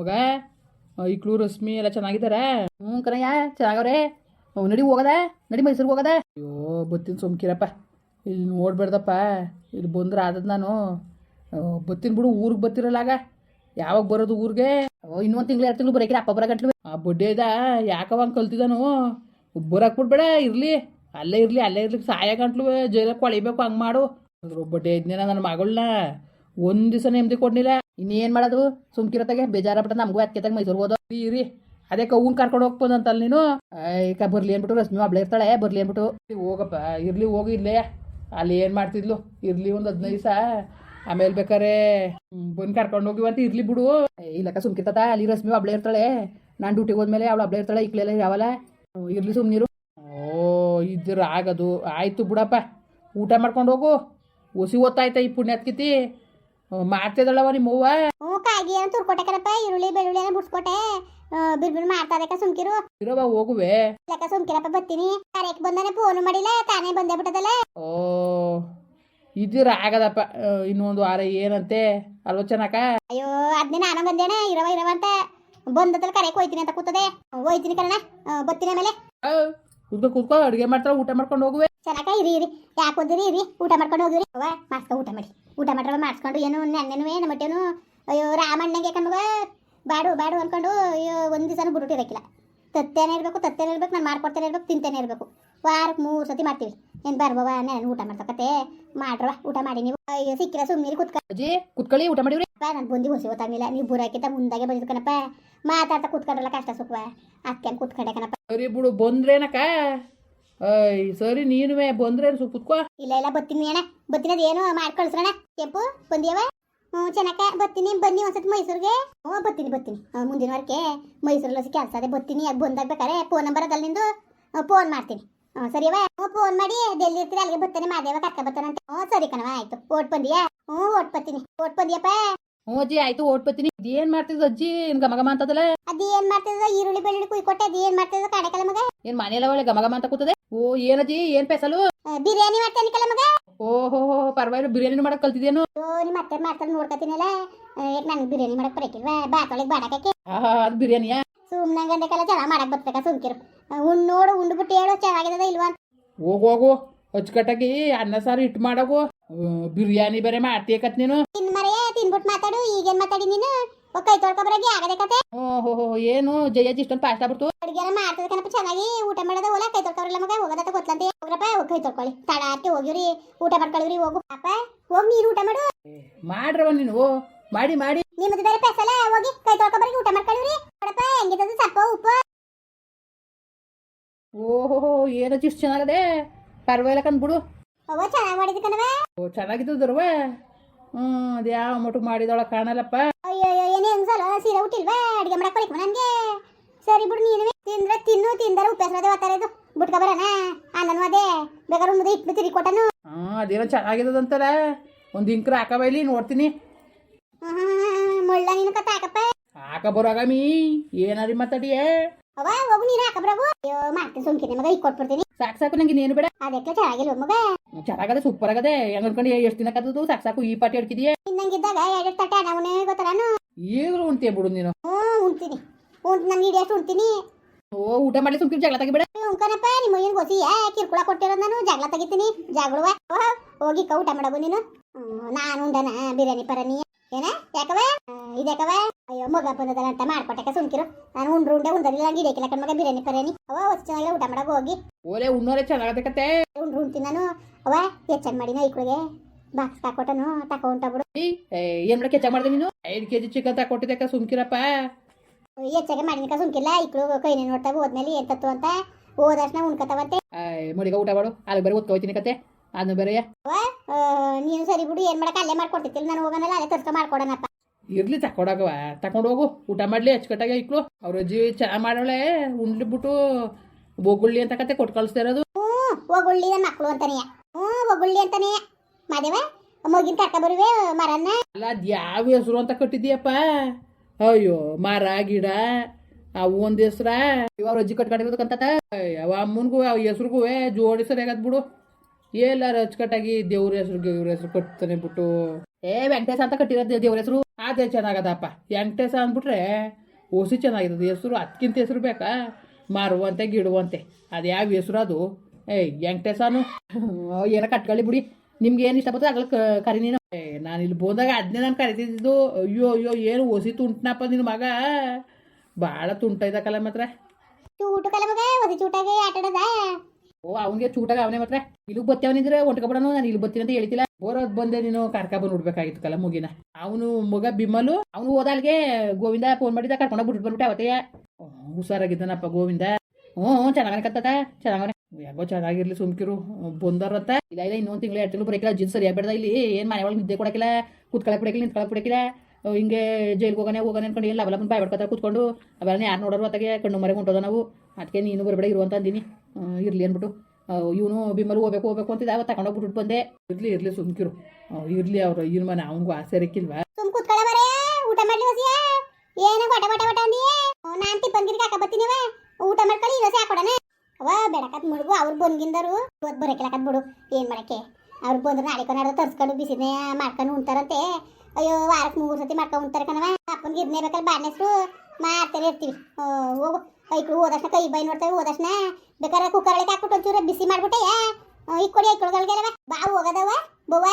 ಮಗ ಇಕ್ಳು ರಶ್ಮಿ ಎಲ್ಲ ಚೆನ್ನಾಗಿದ್ದಾರೆ? ಹ್ಞೂ ಕನಯ್ಯ ಚೆನ್ನಾಗವ್ರೆ. ನಡಿ ಹೋಗದ, ನಡಿ ಮೈಸೂರಿಗೆ ಹೋಗದ. ಅಯ್ಯೋ, ಬತ್ತೀನಿ ಸುಮ್ಕಿರಪ್ಪ. ಇಲ್ಲಿ ನೋಡ್ಬೇಡ್ದಪ್ಪ, ಇಲ್ಲಿ ಬಂದ್ರೆ ಆದದ್ ನಾನು. ಬತ್ತೀನಿ ಬಿಡು, ಊರಿಗೆ ಬತ್ತಿರಲ್ಲ ಆಗ. ಯಾವಾಗ ಬರೋದು ಊರಿಗೆ? ಇನ್ನೊಂದು ತಿಂಗಳು, ಎರಡು ತಿಂಗಳು ಬರೋಕಿರ, ಅಪ್ಪ ಬರ ಗಂಟ್ಲು ಆ ಬಡ್ಡೆ ಇದ ಯಾಕವ ಕಲ್ತಿದ್ದಾನು ಬರಕ್ ಬಿಡ್ಬೇಡ ಇರಲಿ. ಅಲ್ಲೇ ಇರಲಿ, ಅಲ್ಲೇ ಇರ್ಲಿ ಸಹಾಯ ಗಂಟ್ಲು ಜೈಲಕ್ಕೆ ಕೊಳಿಬೇಕು ಹಂಗೆ ಮಾಡು. ಬಡ್ಡೆ ಇದ್ನೇನ ನನ್ನ ಮಗಳನ್ನ ಒಂದು ದಿವಸ ನೆಮ್ಮದಿ ಕೊಡ್ನಿಲ್ಲ. ಇನ್ನೇನು ಮಾಡೋದು? ಸುಮ್ಕಿರತ್ತಾಗೆ ಬೇಜಾರಾಗ್ಬಿಟ್ಟು ನಮಗೂ ಅದಕ್ಕೆ ಮೈಸೂರಿಗೆ ಹೋದೋ ಇರಿ ಅದೇ ಹೂವು ಕರ್ಕೊಂಡು ಹೋಗ್ಬೋದಂತಲ್ಲ ನೀನು? ಈಗ ಬರ್ಲಿ ಅಂದ್ಬಿಟ್ಟು ರಶ್ಮಿ ಒಬ್ಳೆ ಇರ್ತಾಳೆ, ಬರ್ಲಿ ಅಂದ್ಬಿಟ್ಟು. ಹೋಗಪ್ಪ, ಇರ್ಲಿ, ಹೋಗಿ ಇಲ್ಲೇ. ಅಲ್ಲಿ ಏನು ಮಾಡ್ತಿದ್ಲು? ಇರ್ಲಿ ಒಂದು ಹದಿನೈದು ದಿವಸ. ಆಮೇಲೆ ಬೇಕಾರೆ ಬಂದು ಕರ್ಕೊಂಡು ಹೋಗಿವಂತ ಇರ್ಲಿ ಬಿಡು. ಇಲ್ಲಕ್ಕ ಸುಮ್ಕಿರ್ತತ ಅಲ್ಲಿ ರಶ್ಮಿ ಒಬ್ಳೆ ಇರ್ತಾಳೆ. ನಾನು ಡ್ಯೂಟಿಗೆ ಹೋದ್ಮೇಲೆ ಅವಳು ಒಬ್ಳೆ ಇರ್ತಾಳೆ ಇಕ್ಲೆಲ್ಲ ಯಾವಲ್ಲ ಇರಲಿ ಸುಮ್ನಿರು ಓ, ಇದ್ರ ಆಗದು. ಆಯ್ತು ಬಿಡಪ್ಪ. ಊಟ ಮಾಡ್ಕೊಂಡು ಹೋಗು. ಒಸಿ ಓದ್ತಾಯ್ತ ಈ ಪುಣ್ಯತ್ಕಿತಿ ಮಾಡ್ತಿದ್ದಳವ ನಿಮ್ಮವ್ವ ಹ್ಞೂ ಕಾಗಿ ಏನು ತುರ್ಕೊಟ್ಟೆ ಕಣಪ್ಪ ಈರುಳ್ಳಿ ಬೆಳ್ಳುಳ್ಳಿ ಏನೋ ಬಿಡ್ಸ್ಕೊಟ್ಟೆ. ಬಿರ್ ಬಿರ್ ಮಾಡ್ತಾದಕ್ಕ ಸುಮ್ಕಿರು. ಇರವ ಹೋಗುವೆ. ಲೆಕ್ಕ ಸುಮ್ಕಿರಪ್ಪ ಬರ್ತೀನಿ. ಕರೆಕ್ ಬಂದಾನೆ ಫೋನ್ ಮಾಡಿಲ್ಲ ತಾನೇ ಬಂದೇ ಬಿಟ್ಟದಲ್ಲ. ಓ ಇದಿರ ಆಗದಪ್ಪ ಇನ್ನೊಂದು ವಾರ ಏನಂತೆ? ಅಲ್ವ ಚೆನ್ನಕ ಅಯ್ಯೋ ಅದ್ನೇ ನಾನು ಬಂದೇಣ ಇರವ ಇರವ ಅಂತ. ಬಂದದಲ್ಲಿ ಕರೆಕ್ ಹೋಯ್ತೀನಿ ಅಂತ ಕೂತದೆ. ಹೋಯ್ತೀನಿ ಕಣ ಬರ್ತೀನಿ ಆಮೇಲೆ. ಕೂತ್ಕೋ ಕೂತ್ಕೋ ಅಡುಗೆ ಮಾಡ್ತಾರ ಊಟ ಮಾಡ್ಕೊಂಡು ಹೋಗುವೆ. ಚೆನ್ನಾಗ ಇರಿ ಇರಿ. ಯಾಕೆ ಓದಿರಿ ಇರಿ? ಊಟ ಮಾಡ್ಕೊಂಡು ಹೋಗಿರಿ. ಅವ ಮಾಸ್ಕ ಊಟ ಮಾಡಿ. ಊಟ ಮಾಡ್ರವ ಮಾಡಿಸ್ಕೊಂಡು ಏನು ನೆನ್ನೆನೂ ಏನು ಮಟ್ಟೇನು ಅಯ್ಯೋ ರಾಮಣ್ಣಂಗೆ ಕಣ್ಮಗ ಬಾಡು ಬಾಡು ಅನ್ಕೊಂಡು ಅಯ್ಯೋ ಒಂದು ದಿವಸನೂ ಬಿಡುಟ್ಟಿರಕ್ಕಿಲ್ಲ ತತ್ತೇನೆ ಇರಬೇಕು ತತ್ತೇನೆ ಇರಬೇಕು ನಾನು ಮಾಡ್ಕೊಡ್ತೇನೆ ಇರಬೇಕು ತಿಂತೇನೆ ಇರಬೇಕು. ವಾರಕ್ಕೆ ಮೂರು ಸತಿ ಮಾಡ್ತೀವಿ. ಏನು ಬರ್ಬವ ನಾನು ಊಟ ಮಾಡ್ತಕತ್ತೆ ಮಾಡ್ರವ ಊಟ ಮಾಡಿ ನೀವು. ಅಯ್ಯೋ ಸಿಕ್ಕಿರ ಸುಮ್ಮನೆ ಕುತ್ಕ ಅಜ್ಜಿ ಕುತ್ಕೊಳ್ಳಿ ಊಟ ಮಾಡಿವ್ರಿ. ನಾನು ಬಂದು ಹೊಸಿ ಗೊತ್ತಾಗಿಲ್ಲ ನೀವು ಬುರಾಕಿಂತ ಮುಂದಾಗೆ ಬಂದಿದ್ದು ಕಣಪ್ಪ. ಮಾತಾಡ್ತಾ ಕುತ್ಕೊಂಡ್ರಲ್ಲ ಕಷ್ಟ ಸುಖವ. ಅಕ್ಕ ಕುತ್ಕೊಂಡೆ ಕಣಪ್ಪ. ಸರಿ ಬಿಡು ಬಂದ್ರೇನಕ ಐ, ಸರಿ, ನೀನುವೆ ಬಂದ್ರೆ ಸು ಕುತ್ಕೋ. ಇಲ್ಲ ಇಲ್ಲ ಬತ್ತೀನಿ ಅಣ್ಣ. ಬತ್ತಿನದ ಏನು ಮಾಡ್ಕೊಳ್ಸ್ರಣ ಕೆಂಪು, ಬಂದಿಯವ? ಹ್ಞೂ, ಚೆನ್ನಕ್ಕ ಬತ್ತೀನಿ ಬನ್ನಿ ಒಂದ್ಸತ್ ಮೈಸೂರಿಗೆ. ಹ್ಞೂ ಬತ್ತೀನಿ ಬತ್ತೀನಿ ಮುಂದಿನ ವಾರಕ್ಕೆ ಮೈಸೂರಲ್ಲಿ ಕೆಲಸ ಅದೇ. ಬತ್ತೀನಿ ಯಾಕೆ ಬಂದಾಗ ಬೇಕಾರೆ ಫೋನ್ ನಂಬರ್ ಅದಲ್ಲ ನಿಂದು. ಫೋನ್ ಮಾಡ್ತೀನಿ. ಹ್ಞೂ ಸರಿಯವ ಹ್ಞೂ ಫೋನ್ ಮಾಡಿ. ಡೆಲ್ಲಿ ಇರ್ತೀರ? ಅಲ್ಲಿಗೆ ಬತ್ತಾನೆ ಮಾದೇವ ಕರ್ಕ ಬರ್ತಾನಂತೆ. ಹ್ಞೂ, ಸರಿ ಕಣವ ಆಯ್ತು. ಓಟ್ ಬಂದಿಯಾ? ಹ್ಞೂ, ಓಟ್ ಬತ್ತೀನಿ ಓಟ್ ಬಂದಿಯಪ್ಪ? ಹ್ಞೂ ಅಜ್ಜಿ ಆಯ್ತು ಓಟ್ ಬತ್ತೀನಿ ಇದೇನ್ ಮಾಡ್ತಿದ್ ಅಜ್ಜಿ? ಏನ್ ಗಮ ಅಂತದಲ್ಲ? ಅಂತದಲ್ಲ ಅದೇನ್ ಮಾಡ್ತಿದ್ದ? ಈರುಳ್ಳಿ ಬೆಳ್ಳುಳ್ಳಿ ಕುಯ್ಕೊಟ್ಟೆ ಅದೇನ್ ಮಾಡ್ತಿದ್ದ? ಕಾಣಕಲ್ಲ ಮಗ. ಏನ್ ಮನೆಯಲ್ಲ ಒಳ್ಳೆ ಗಮಗಮ ಗಮ ಅಂತ ಕೂತದೆ? ಓ ಏನಜ್ಜಿ ಏನ್ ಪೆಸಲು? ಆ, ಬಿರಿಯಾನಿ ಮಾಡ್ತಾನೆ ಕಲ್ಲ ಮಗ. ಓಹೋ ಪರವಾಗಿಲ್ಲ. ಬಿರಿಯಾನಿ ಮಾಡಕ್ ಕಲ್ತಿದೇನು ಓ ನಿಮ್ಮ ಅತ್ತೆ ಮಾಡ್ತಾರೆ ನೋಡ್ಕೊತೀನಲ್ಲ. ಯಾಕೆ ನನಗೆ ಬಿರಿಯಾನಿ ಮಾಡಕ್ ಬರಕಿಲ್ವಾ? ಬಾತೊಳಗೆ ಬಾಡಕಕ್ಕೆ ಆಹಾ ಅದು ಬಿರಿಯಾನಿಯಾ? ಸುಮ್ಮನೆ ಗಂಡಕ್ಕೆಲ್ಲ ಚೆನ್ನಾಗಿ ಮಾಡಕ್ ಬರ್ಬೇಕಾ ಸುಮ್ಕಿರು. ಉಂಡ್ ನೋಡು ಉಂಡ್ಬಿಟ್ಟು ಹೇಳು ಚೆನ್ನಾಗಿದ ಇಲ್ವಾ ಅಂತ. ಹೋಗು ಹೋಗು. ಅಚ್ಚುಕಟ್ಟಾಗಿ ಅನ್ನ ಸಾರು ಇಟ್ಟು ಮಾಡಗು. ಬಿರಿಯಾನಿ ಬೇರೆ ಮಾಡ್ತೀಯಕತ್ ನೀನು? ತಿನ್ಬಿಟ್ಟು ಮಾತಾಡು ಈಗೇನ್ ಮಾತಾಡಿ ನೀನು? ಓ ಕೈ ತೊಳ್ಕೊಬರಾಗಿ ಆಗದೆ ಕತೆ? ಓಹೋ ಏನು? ಜಯಜ್ಜಿ ಇಷ್ಟೊಂದು ಪಾಸ್ಟ್ ಆಗ್ಬಿಡ್ತು. ಅಡುಗೆ ಮಾಡ್ತದ ಕಣಪ್ಪ ಚೆನ್ನಾಗಿ ಊಟ ಮಾಡೋದ ಓಲ ಕೈ ತೊಳ್ಕೊಬ್ರಲ್ಲ ಮಗ ಹೋಗೋದತ್ತ ಗೊತ್ತಂತೆ. ಹೋಗ್ರಪ್ಪ ಹೋಗಿ ಕೈ ತೊಳ್ಕೊಳ್ಳಿ. ತಡ ಆಟಿ ಹೋಗಿವ್ರಿ ಊಟ ಮಾಡ್ಕೊಳ್ರಿ ಹೋಗು. ಅಪ್ಪ ಹೋಗಿ ನೀರು ಊಟ ಮಾಡು. ಮಾಡ್ರವ ನೀನು ಓ ಮಾಡಿ ಮಾಡಿ. ನಿಮ್ಮದು ಬೇರೆ ಪೆಸಲ ಹೋಗಿ ಕೈ ತೊಳ್ಕೊಬರಾಗಿ ಊಟ ಮಾಡ್ಕೊಳ್ರಿ ನೋಡಪ್ಪ ಹೆಂಗಿದ್ದದು ಸಪ್ಪ ಉಪ್ಪು. ಓಹೋ ಏನೋ ಇಷ್ಟು ಚೆನ್ನಾಗದೆ. ಪರವಾಗಿಲ್ಲ ಕಂದ್ ಬಿಡು. ಅವ್ವ ಚೆನ್ನಾಗಿ ಮಾಡಿದ್ ಕಣವ ಓ ಚೆನ್ನಾಗಿದ್ದರವ ಹ್ಞೂ ಅದು ಯಾವ ಮಟ್ಟಿಗೆ ಮಾಡಿದೊಳ ಕಾಣಲ್ಲಪ್ಪ. ಅಯ್ಯೋ ಏನೇ ಹೆಂಗ್ಸಲ್ಲ ಸೀರೆ ಹುಟ್ಟಿಲ್ವಾ ಅಡಿಗೆ ಮಾಡಕ್ ಬರೀಕ್ ನನಗೆ ಸರಿ ಬಿಡು ನೀನು ತಿಂದ್ರೆ ತಿನ್ನು ತಿಂದರೆ ಉಪ್ಪೆಸರದೆ ಒತ್ತಾರೆ ಇದು ಬಿಟ್ಕ ಬರೋಣ. ಅನ್ನನು ಅದೇ ಬೇಕಾದ್ರೆ ಮುದ್ದೆ ಇಟ್ಟು ತಿರಿ ಕೊಟ್ಟನು. ಹಾಂ ಅದೇನೋ ಚೆನ್ನಾಗಿದ್ದದಂತಾರ ಒಂದು ಇಂಕ್ರ ಹಾಕಬೈಲಿ ನೋಡ್ತೀನಿ. ಮುಳ್ಳ ನೀನು ಕತ್ತ ಹಾಕಪ್ಪ. ಹಾಕ ಬರೋಗಾಮಿ ಏನಾರಿ ಮಾತಾಡಿಯೇ? ಅವ ಹೋಗು ನೀನು ಹಾಕಬ್ರಗು ಅಯ್ಯೋ ಮಾಡ್ತೀನಿ ಸುಮ್ಕಿನ ಮಗ ಈಗ ಕೊಟ್ಬಿಡ್ತೀನಿ. ಸಾಕು ಸಾಕು ನಂಗೆ ನೀನು ಬೇಡ. ಅದಕ್ಕೆ ಚೆನ್ನಾಗಿಲ್ಲ ಮಗ? ಚೆನ್ನಾಗದೆ ಸೂಪರ್ ಆಗದೆ ಹೆಂಗ್ ಅನ್ಕೊಂಡು ಎಷ್ಟು ದಿನ ಕದ್ದು ಸಾಕು ಸಾಕು ಈ ಪಾಟಿ ಹಿಡ್ಕಿದೀಯ ಇನ್ನಂಗಿದ್ದಾಗ ಎರಡು ತಟ್ಟೆ ಅನ್ನವನೇ ಗೊತ್ತಲ್ಲ ಈಗಲೂ ಉಣ್ತೀಯ ಬಿಡು ನೀನು? ಹ್ಞೂ ಉಣ್ತೀನಿ. ಉಂಟು ನಾನು ಹಿಡಿಯಷ್ಟು ಉಣ್ತೀನಿ. ಓ ಊಟ ಮಾಡಿ ಸುಮ್ಕಿರ್ ಜಗಳ ತೆಗಿಬೇಡ. ಉಂಕನಪ್ಪ ನಿಮ್ಮ ಏನು ಗೊತ್ತಿಯ ಕಿರ್ಕುಳ ಕೊಟ್ಟಿರೋದು ನಾನು ಜಗಳ ತೆಗಿತೀನಿ ಜಗಳವ ಹೋಗಿ ಕ ಊಟ ಮಾಡಬು ನೀನು. ನಾನು ಉಂಡನ ಬಿರಿಯಾನಿ ಪರನಿ? ಏನ? ಯಾಕವ ಇದ್ಯಾಕವ ಅಯ್ಯೋ ಮಗ ಬಂದದಲ್ಲ ಅಂತ ಮಾಡ್ಕೊಟ್ಟಕ ಸುಮ್ಕಿರು. ನಾನು ಉಂಡ್ರು ಉಂಡೆ ಉಂಡದಿಲ್ಲ ನಂಗೆ ಹಿಡಿಯಕಿಲ್ಲ ಕಣ್ಮಗ ಬಿರಿಯಾನಿ ಪರ್ಯಾನಿ ಅವ ಹೊಸ ಚೆನ್ನಾಗಿ ಊಟ ಮಾಡಕ್ ಹೋಗಿ. ಓಲೆ ಉಣ್ಣೋರೆ ಚೆನ್ನಾಗತ್ತೆ ಉಂಡ್ರು ಉಣ್ತೀನಿ ನಾನು. ಅವ ಹೆಚ್ಚನ್ ಮಾಡಿನ ಈಕಳಿಗೆ ಬಾಕ್ಸ್ ಹಾಕೊಟ್ಟನು ತಕ ಉಂಟ ಬಿಡು. ಏನ್ ಮಾಡಕ್ಕೆ ಹೆಚ್ಚ ಮಾಡಿದೆ ನೀನು? ಐದು ಕೆಜಿ ಚಿಕನ್ ತಕೊಟ್ಟಿದ್ದಕ್ಕ ಸುಮ್ಕಿರಪ್ಪ. ಹೆಚ್ಚಾಗೆ ಮಾಡಿನಕ ಸುಮ್ಕಿಲ್ಲ. ಐಕ್ಳು ಕೈನೇ ನೋಡ್ತಾವ ಹೋದ್ಮೇಲೆ ಏನ್ ತತ್ತು ಅಂತ ಹೋದರ್ಶನ ಉಣ್ಕತಾವಂತೆ. ಮಡಿಗ ಊಟ ಮಾಡು. ಅಲ್ಲಿ ಬರೀ ಓದ್ಕೋತೀನಿ ಕತೆ. ಅದನ್ನ ಬೇರೆಯ. ನೀನು ಸರಿ ಬಿಡು ಏನ್ ಮಾಡಕ್ಕೆ ಅಲ್ಲೇ ಮಾಡ್ಕೊಡ್ತಿತ್ತಿಲ್ಲ ನಾನು ಹೋಗೋಣ ಅಲ್ಲೇ ತರ್ಸ್ಕೊ ಮಾಡ್ಕೊಡೋಣಪ್ಪ ಇರ್ಲಿ ತಕೊಡಕವ ತಕೊಂಡು ಹೋಗು ಊಟ ಮಾಡ್ಲಿ ಅಚ್ಚುಕಟ್ಟಾಗಿ ಇಕ್ಳು ಅವ್ರ ಅಜ್ಜಿ ಚಾ ಮಾಡೋಳೆ ಉಂಡ್ಲಿ ಬಿಟ್ಟು ಬೊಗುಳ್ಳಿ ಅಂತ ಕತೆ ಕೊಟ್ಟು ಕಳಿಸ್ತಾ ಇರೋದು. ಹ್ಞೂ ಒಗುಳ್ಳಿ ನನ್ನ ಮಕ್ಕಳು ಅಂತಾನೆಯ ಹ್ಞೂ ಒಗುಳ್ಳಿ ಅಂತಾನೆಯ ಮಾದೇವ ಮಗಿನ ಕರ್ಕ ಬರುವೆ ಮರನ್ನ. ಅಲ್ಲ ಅದು ಯಾವ ಹೆಸರು ಅಂತ ಕಟ್ಟಿದ್ಯಪ್ಪ? ಅಯ್ಯೋ ಮರ ಗಿಡ ಅವು ಒಂದು ಹೆಸ್ರ. ಇವ್ರ ಅಜ್ಜಿ ಕಟ್ಕೊಂಡಿರ್ಬೇಕಂತ ಅವ ಅಮ್ಮನ್ಗೂ ಅವ ಹೆಸ್ರಿಗೂ ಜೋಡಿ ಸರಿಯಾಗದ್ ಬಿಡು. ಎಲ್ಲಾರು ಅಚ್ಚುಕಟ್ಟಾಗಿ ದೇವ್ರ ಹೆಸರು ದೇವ್ರ ಹೆಸರು ಕಟ್ತಾನೆ ಬಿಟ್ಟು. ಏ, ವೆಂಕಟೇಶ ಅಂತ ಕಟ್ಟಿರೋದು ದೇವ್ರ ಹೆಸರು? ಅದೇ ಚೆನ್ನಾಗದಪ್ಪ. ವೆಂಕಟೇಶ ಅಂದ್ಬಿಟ್ರೆ ಓಸಿ ಚೆನ್ನಾಗಿರೋದು ಹೆಸರು, ಅದಕ್ಕಿಂತ ಹೆಸರು ಬೇಕಾ? ಮಾರುವಂತೆ, ಗಿಡುವಂತೆ. ಅದು ಯಾವ ಹೆಸರು ಅದು? ಏಯ್, ವೆಂಕಟೇಶನು. ಏನ ಕಟ್ಕೊಳ್ಳಿ ಬಿಡಿ. ನಿಮ್ಗೆ ಏನು ಇಷ್ಟ ಬರ್ತದೆ ಕರಿ ನೀನು. ನಾನು ಇಲ್ಲಿ ಬಂದಾಗ ಅದನ್ನೇ ನಾನು ಕರಿತಿದ್ದು. ಅಯ್ಯೋ ಅಯ್ಯೋ, ಏನು ಓಸಿ ತುಂಟನಪ್ಪ ನಿನ್ನ ಮಗ? ಭಾಳ ತುಂಟ ಇದ್ದಕ್ಕಲ್ಲ ಮಾತ್ರ. ಚೂಟು ಕಲ ಮಗ ಓ, ಅವನಿಗೆ ಚೂಟಾಗ ಅವನೇ ಮಾತ್ರ, ಇಲ್ಲಿಗೆ ಬತ್ತವನಿದ್ರೆ ಹೊಂಟ್ಕೊಬಿಡನು ನಾನು ಇಲ್ಲಿ ಬತ್ತೀನಿ ಅಂತ ಹೇಳ್ತಿಲ್ಲ. ಬೋರೋದ್ ಬಂದೆ ನೀನು, ಕಾರ್ಕ ಬಂದು ನೋಡ್ಬೇಕಾಗಿತ್ತು ಕಲ ಮುಗಿನ. ಅವನು ಮಗ ಬಿಮ್ಮಲು ಅವನು ಹೋದಾಲ್ಗೆ ಗೋವಿಂದ ಫೋನ್ ಮಾಡಿದ ಕರ್ಕೊಂಡು ಬಿಟ್ಟು ಬಂದ್ಬಿಟ್ಟೆ ಅವತ್ತೇ. ಹುಷಾರಾಗಿದ್ದಾನಪ್ಪ ಗೋವಿಂದ. ಹ್ಞೂ ಚೆನ್ನಾಗನೆ ಕತ್ತದ ಚೆನ್ನಾಗನೆ ಯಾಕೋ ಚೆನ್ನಾಗಿರ್ಲಿ ಸುಮ್ಕಿರು ಬಂದರತ್ತ ಇಲ್ಲ ಇಲ್ಲ, ಇನ್ನೊಂದು ತಿಂಗಳು, ಎರಡು ತಿಂಗಳು ಬರೀಕಿಲ್ಲ ಜಿನ್ ಸರಿಯಾಗಿ ಬೇಡ ಇಲ್ಲಿ, ಏನು ಮನೆ ಒಳಗೆ ನಿದ್ದೆ ಕೊಡಕಿಲ್ಲ, ಕುತ್ಕೊಳಕ್ ಬಿಡಕಿಲ್ಲ, ನಿಂತ್ಕೊಳಕ್ ಬಿಡಕಿಲ್ಲ. ಹಿಂಗೆ ಜೈಲ್ಗೆ ಹೋಗೋಣ ಹೋಗೋಣ ಅನ್ಕೊಂಡು ಏನು ಲವಲ ಬಂದು ಬಾಯ್ ಕೂತ್ಕೊಂಡು, ಅವೆಲ್ಲ ಯಾರು ನೋಡೋರು ಅತ್ತಾಗೆ ಕಣ್ಣು ಮರೆ ಹೊಂಟೋದ ನಾವು. ಅದಕ್ಕೆ ನೀನು ಬರಬೇಡ, ಇರು ಅಂತ ಅಂದಿನಿ. ಇರಲಿ ಅಂದ್ಬಿಟ್ಟು ಇವನು ಬಿಮ್ಮಲ್ಲಿ ಹೋಗ್ಬೇಕು ಹೋಗ್ಬೇಕು ಅಂತಿದ್ದ ಅವತ್ತು ತಗೊಂಡೋಗ್ಬಿಟ್ಟು ಬಂದೆ. ಇರ್ಲಿ ಇರ್ಲಿ ಸುಮ್ಕಿರು. ಇರ್ಲಿ ಅವ್ರು ಇವ್ನ ಮನೆ, ಅವನಿಗೂ ಆಸೆ ಇರಕ್ಕಿಲ್ವಾ? ಸುಮ್ ಕೂತ್ಕೊಳ್ಳ ಮರೆ, ಊಟ ಮಾಡ್ಲಿ ಹೊಸಿಯ ಏನ ಬಟ ಬಟ ಬಟ ಅಂದಿ ನಾನ್ ಹಾಕ ಬತ್ತೀನಿ ಬತ್ತೀನಿವ ಊಟ ಮಾಡ್ಕೊಳ್ಳಿ ಇರೋಸೆ ಹಾಕೊಡನೆ ಅವ ಬೆಳಕತ್ ಮುಳುಗು, ಅವ್ರು ಬಂದ್ಗಿಂದರು ಇವತ್ತು ಬರಕಿಲ್ಲಕತ್ ಬಿಡು. ಏನ್ ಮಾಡಕ್ಕೆ? ಅವ್ರು ಬಂದ್ರೆ ನಾಳೆ ಕೊನಾಡು ತರ್ಸ್ಕೊಂಡು ಬಿಸಿನೇ ಮಾಡ್ಕೊಂಡು ಉಣ್ತಾರಂತೆ. ಅಯ್ಯೋ ವಾರಕ್ಕೆ ಮೂರು ಸತಿ ಮಾಡ್ಕೊಂಡು ಉಣ್ತಾರೆ ಕಣವ ಅಪ್ಪನಿಗೆ ಇದನ್ನೇ ಬೇಕಲ್ಲ ಬಾಡ್ನೆಸ್ರು ಮಾಡ್ತಾರೆ ಇರ್ತೀವಿ ಹೋಗು. ಐಕ್ಳು ಹೋದಕ್ಷಣ ಕೈ ಬೈ ನೋಡ್ತೇವೆ ಹೋದಕ್ಷಣ ಬೇಕಾದ್ರೆ ಕುಕ್ಕರ್ ಒಳಗೆ ಹಾಕ್ಬಿಟ್ಟು ಒಂಚೂರು ಬಿಸಿ ಮಾಡ್ಬಿಟ್ಟೆ ಈಗ ಕೊಡಿ ಐಕ್ಳುಗಳ್ಗೆಲ್ಲವ ಬಾ. ಹೋಗದವ ಬವ್ವ.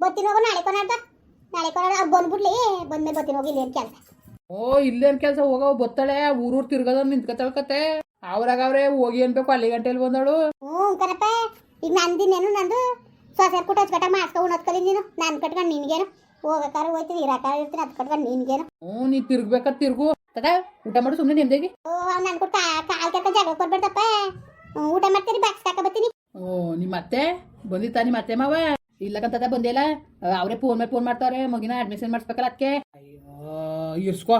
ಬತ್ತಿನ ಹೋಗು ನಾಳೆ ಕೊನಾಡ್ದ ನಾಳೆ ಕೊನಾಡ ಬಂದ್ಬಿಡ್ಲಿ. ಬಂದ್ಮೇಲೆ ಬತ್ತಿನ ಹೋಗಿ ಇಲ್ಲೇನು ಕೆಲಸ. ಓ ಇಲ್ಲೇನ್ ಕೆಲಸ? ಹೋಗವ ಬತ್ತಾಳೆ ಊರೂರು ತಿರ್ಗದ ನಿಂತ್ಕತಳ್ಕತ್ತೆ ಅವ್ರಾಗ ಅವ್ರೆ ಹೋಗಿ ಅನ್ಬೇಕು ಅಲ್ಲಿ ಗಂಟೆಲಿ ಬಂದಳು. ಹ್ಞೂ ಕಣಪ್ಪ. ಈಗ ನಂದಿನೇನು ನಂದು ಸೊಸೆ ಕುಟ್ಟು ಹಚ್ಕಟ ಮಾಡ್ಸ್ಕೊ ಉಣ್ಣೋದ್ಕಲಿ ನೀನು. ನಾನು ಕಟ್ಕೊಂಡು ನಿನ್ಗೇನು. ಹೋಗಕ್ಕಾರ ಹೋಯ್ತೀನಿ ಇರಕಾರ ಇರ್ತೀನಿ ಅದು ಕಟ್ಕೊಂಡು ನಿನ್ಗೇನು. ಹ್ಞೂ ನೀ ತಿರ್ಗ್ಬೇಕ ತಿರ್ಗು. ತಗ ಊಟ ಮಾಡು ಸುಮ್ಮನೆ ನಿಮ್ದೇಗಿ. ಓ ನನ್ ಕೊಟ್ಟು ಕಾಲ್ ಕೆತ್ತ ಜಾಗ ಕೊಡ್ಬೇಡ್ದಪ್ಪ ಊಟ ಮಾಡ್ತೀನಿ ಬಾಕ್ಸ್ ಕಾಕ ಬರ್ತೀನಿ ಓ ನಿಮ್ಮ ಅತ್ತೆ? ಬಂದಿತ್ತಾ ನಿಮ್ಮ ಅತ್ತೆ ಮಾವ? ಇಲ್ಲಕಂತದ ಬಂದಿಲ್ಲ ಅವರೇ ಫೋನ್ ಮೇಲೆ ಫೋನ್ ಮಾಡ್ತಾರೆ ಮಗಿನ ಅಡ್ಮಿಷನ್ ಮಾಡಿಸ್ಬೇಕಲ್ಲ ಅದಕ್ಕೆ ಅಯ್ಯೋ ಇರ್ಸ್ಕೋ.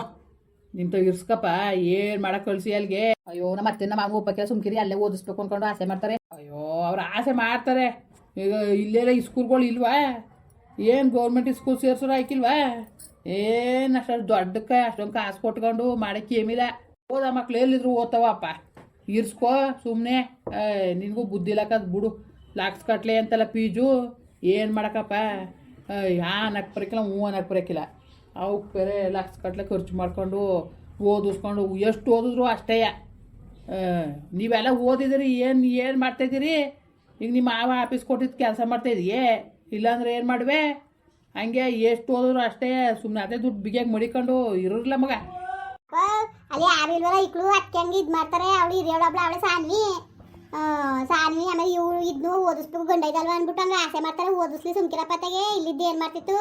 ನಿಂತ ಇರ್ಸ್ಕಪ್ಪ ಏನ್ ಮಾಡಕ್ ಕಳ್ಸಿ ಅಲ್ಲಿಗೆ ಅಯ್ಯೋ ನಮ್ಮ ಅತ್ತೆ ನಮ್ಮ ಮಾವ ಸುಮ್ಕಿರಿ ಅಲ್ಲೇ ಓದಿಸ್ಬೇಕು ಅನ್ಕೊಂಡು ಆಸೆ ಮಾಡ್ತಾರೆ. ಅಯ್ಯೋ ಅವ್ರ ಆಸೆ ಮಾಡ್ತಾರೆ. ಈಗ ಇಲ್ಲೆಲ್ಲ ಈ ಸ್ಕೂಲ್ಗಳು ಇಲ್ವಾ? ಏನು ಗೌರ್ಮೆಂಟ್ ಸ್ಕೂಲ್ ಸೇರ್ಸೋರು ಆಯ್ಕಿಲ್ವಾ? ಏನು ಅಷ್ಟು ದೊಡ್ಡಕ್ಕೆ ಅಷ್ಟೊಂದು ಕಾಸು ಕೊಟ್ಕೊಂಡು ಮಾಡಕ್ಕೆ ಏಮಿಲ್ಲ ಓದ ಮಕ್ಳು ಎಲ್ಲಿದ್ರು ಓದ್ತವಪ್ಪ? ಇರ್ಸ್ಕೋ ಸುಮ್ಮನೆ ನಿನಗೂ ಬುದ್ಧಿ ಇಲ್ಲಕದ್ ಬಿಡು. ಲಾಕ್ಸ್ ಕಟ್ಲೆ ಅಂತಲ್ಲ ಪೀಜು. ಏನು ಮಾಡಕಪ್ಪ? ಯಾ ಅನ್ನಕ್ಕೆ ಬರಕಿಲ್ಲ, ಹ್ಞೂ ಅನ್ನಕ್ಕೆ ಬರಕಿಲ್ಲ. ಅವಕ್ಕೆ ಬೇರೆ ಲಾಕ್ಸ್ ಕಟ್ಲೆ ಖರ್ಚು ಮಾಡ್ಕೊಂಡು ಓದಿಸ್ಕೊಂಡು ಎಷ್ಟು ಓದಿದ್ರು ಅಷ್ಟೇ. ನೀವೆಲ್ಲ ಓದಿದಿರಿ, ಏನು ಏನು ಮಾಡ್ತಾಯಿದ್ದೀರಿ ಈಗ ನಿಮ್ಮ ಮಾವ ಆಫೀಸ್ ಕೊಟ್ಟಿದ್ದು ಕೆಲಸ ಮಾಡ್ತಾಯಿದೀಯೇ ಇಲ್ಲಾಂದ್ರೆ ಏನು ಮಾಡುವೆ? ಹಂಗೆ ಎಷ್ಟು ಓದಿದ್ರು ಅಷ್ಟೇ ಸುಮ್ಮನೆ ಅದೇ ದುಡ್ಡು ಬಿಗಿಯಾಗಿ ಮಡಿಕೊಂಡು ಇರೋರಿಲ್ಲ ಮಗ. ಅಲ್ಲಿ ಯಾರಿಲ್ವಲ್ಲ ಇಕ್ಕಳು ಅಕ್ಕೆ ಹಂಗೆ ಇದು ಮಾಡ್ತಾರೆ ಅವಳು ಹಿರಿಯವಳೊಬ್ಳು ಅವಳೆ ಸಾನ್ವಿ. ಸಾನ್ವಿ ಆಮೇಲೆ ಇವಳು ಇದ್ನು ಓದಿಸ್ಬೇಕು ಗಂಡ ಇದಲ್ವ ಅಂದ್ಬಿಟ್ಟು ಹಂಗೆ ಆಸೆ ಮಾಡ್ತಾರೆ ಓದಿಸ್ಲಿ ಸುಮ್ಕಿರಪ್ಪತ್ತಾಗೆ ಇಲ್ಲಿದ್ದು ಏನು ಮಾಡ್ತಿತ್ತು?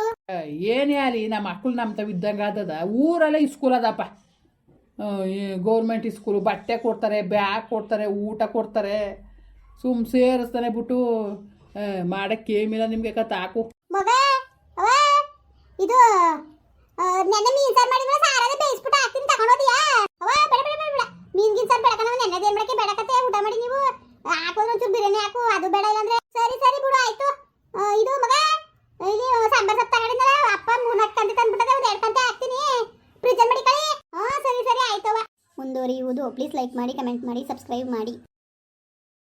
ಏನೇ ಅಲ್ಲಿ ನಮ್ಮ ಮಕ್ಕಳು ನಮ್ಮ ತವ ಇದ್ದಂಗೆ ಆದದ. ಊರಲ್ಲೇ ಸ್ಕೂಲ್ ಅದಪ್ಪ. ಗೌರ್ಮೆಂಟ್ ಸ್ಕೂಲು ಬಟ್ಟೆ ಕೊಡ್ತಾರೆ ಬ್ಯಾಗ್ ಕೊಡ್ತಾರೆ ಊಟ ಕೊಡ್ತಾರೆ. ಸುಮ್ ಸೇರಿಸ್ತಾನೆ ಬಿಟ್ಟು ಮಾಡಕ್ಕೆ ಏಮಿಲ್ಲ ನಿಮ್ಗೆ ಹಾಕು. ಮಗ ಅವ, ಇದು ನೆನ್ನೆ ಮೀನ್ ಸಾರು ಮಾಡಿದ್ರೆ ಸಾರದ ಬೇಯಿಸ್ಬಿಟ್ಟು ಹಾಕ್ತೀನಿ, ತಗೊಂಡೋದಿಯಾ? ಅವ, ಬೇಡ ಬೇಡ ಬೇಡ ಬೇಡ. ಮೀನ್ ಗಿನ್ ಸಾರು ಮಾಡಕ್ಕೆ ಬೇಡ ಊಟ ಮಾಡಿ ನೀವು. ಹಾಕೋದ್ರೆ ಒಂಚೂರು ಬಿರಿಯಾನಿ ಹಾಕು, ಅದು ಬೇಡ ಇಲ್ಲಾಂದ್ರೆ ಸರಿ ಸರಿ ಬಿಡು, ಆಯ್ತು. ಇದು ಮಗ ಇಲ್ಲಿ ಸಾಂಬಾರ್ ಸೊಪ್ಪು ತಗೊಂಡಿದ್ದಲ್ಲ ಅಪ್ಪ ಮೂರ್ನಾಲ್ಕು ಕಂತೆ ತಂದ್ಬಿಟ್ಟದೆ, ಒಂದು ಎರಡು ಕಂತೆ ಹಾಕ್ತೀನಿ. ಫ್ರಿಜ್ ಅಲ್ಲಿ ಕಳಿ ಹಾ ಸರಿ ಸರಿ ಆಯ್ತವ ಮುಂದುವರಿಯುವುದು ಪ್ಲೀಸ್ ಲೈಕ್ ಮಾಡಿ ಕಮೆಂಟ್ ಮಾಡಿ ಸಬ್ಸ್ಕ್ರೈಬ್ ಮಾಡಿ.